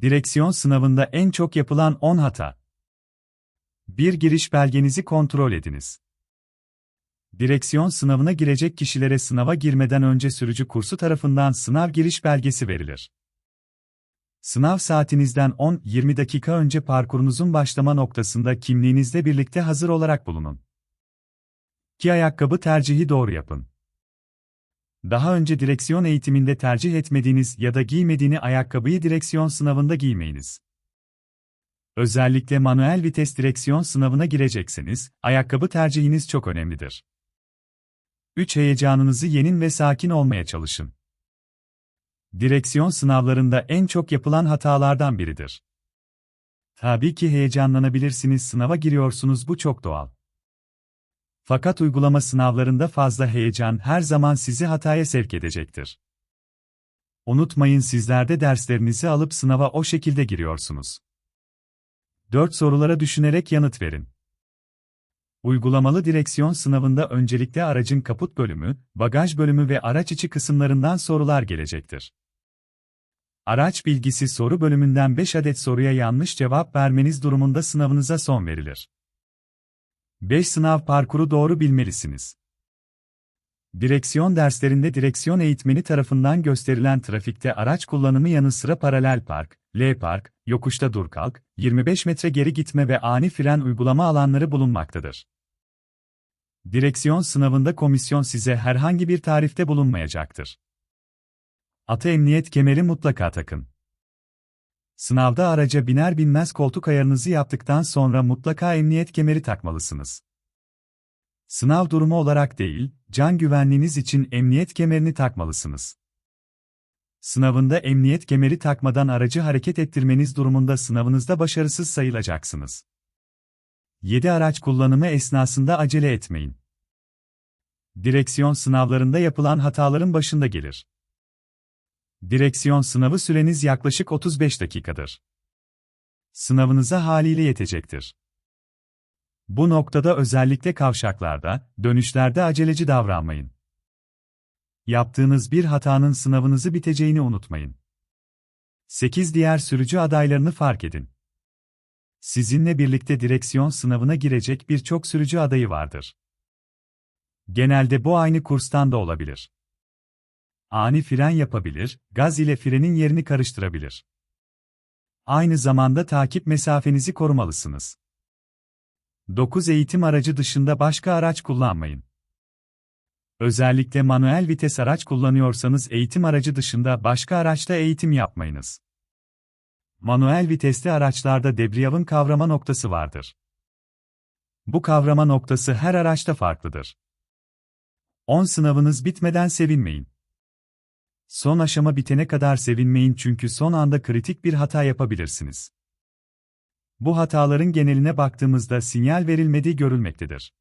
Direksiyon sınavında en çok yapılan 10 hata. Bir giriş belgenizi kontrol ediniz. Direksiyon sınavına girecek kişilere sınava girmeden önce sürücü kursu tarafından sınav giriş belgesi verilir. Sınav saatinizden 10-20 dakika önce parkurunuzun başlama noktasında kimliğinizle birlikte hazır olarak bulunun. Ki ayakkabı tercihi doğru yapın. Daha önce direksiyon eğitiminde tercih etmediğiniz ya da giymediğini ayakkabıyı direksiyon sınavında giymeyiniz. Özellikle manuel vites direksiyon sınavına girecekseniz, ayakkabı tercihiniz çok önemlidir. 3. Heyecanınızı yenin ve sakin olmaya çalışın. Direksiyon sınavlarında en çok yapılan hatalardan biridir. Tabii ki heyecanlanabilirsiniz, sınava giriyorsunuz, bu çok doğal. Fakat uygulama sınavlarında fazla heyecan her zaman sizi hataya sevk edecektir. Unutmayın sizler de derslerinizi alıp sınava o şekilde giriyorsunuz. 4 sorulara düşünerek yanıt verin. Uygulamalı direksiyon sınavında öncelikle aracın kaput bölümü, bagaj bölümü ve araç içi kısımlarından sorular gelecektir. Araç bilgisi soru bölümünden 5 adet soruya yanlış cevap vermeniz durumunda sınavınıza son verilir. 5 sınav parkuru doğru bilmelisiniz. Direksiyon derslerinde direksiyon eğitmeni tarafından gösterilen trafikte araç kullanımı yanı sıra paralel park, L park, yokuşta dur kalk, 25 metre geri gitme ve ani fren uygulama alanları bulunmaktadır. Direksiyon sınavında komisyon size herhangi bir tarifte bulunmayacaktır. Atı emniyet kemeri mutlaka takın. Sınavda araca biner binmez koltuk ayarınızı yaptıktan sonra mutlaka emniyet kemeri takmalısınız. Sınav durumu olarak değil, can güvenliğiniz için emniyet kemerini takmalısınız. Sınavında emniyet kemeri takmadan aracı hareket ettirmeniz durumunda sınavınızda başarısız sayılacaksınız. 7 araç kullanımı esnasında acele etmeyin. Direksiyon sınavlarında yapılan hataların başında gelir. Direksiyon sınavı süreniz yaklaşık 35 dakikadır. Sınavınıza haliyle yetecektir. Bu noktada özellikle kavşaklarda, dönüşlerde aceleci davranmayın. Yaptığınız bir hatanın sınavınızı biteceğini unutmayın. 8 diğer sürücü adaylarını fark edin. Sizinle birlikte direksiyon sınavına girecek birçok sürücü adayı vardır. Genelde bu aynı kurstan da olabilir. Ani fren yapabilir, gaz ile frenin yerini karıştırabilir. Aynı zamanda takip mesafenizi korumalısınız. 9 eğitim aracı dışında başka araç kullanmayın. Özellikle manuel vites araç kullanıyorsanız eğitim aracı dışında başka araçta eğitim yapmayınız. Manuel vitesli araçlarda debriyavın kavrama noktası vardır. Bu kavrama noktası her araçta farklıdır. 10 sınavınız bitmeden sevinmeyin. Son aşama bitene kadar sevinmeyin çünkü son anda kritik bir hata yapabilirsiniz. Bu hataların geneline baktığımızda sinyal verilmediği görülmektedir.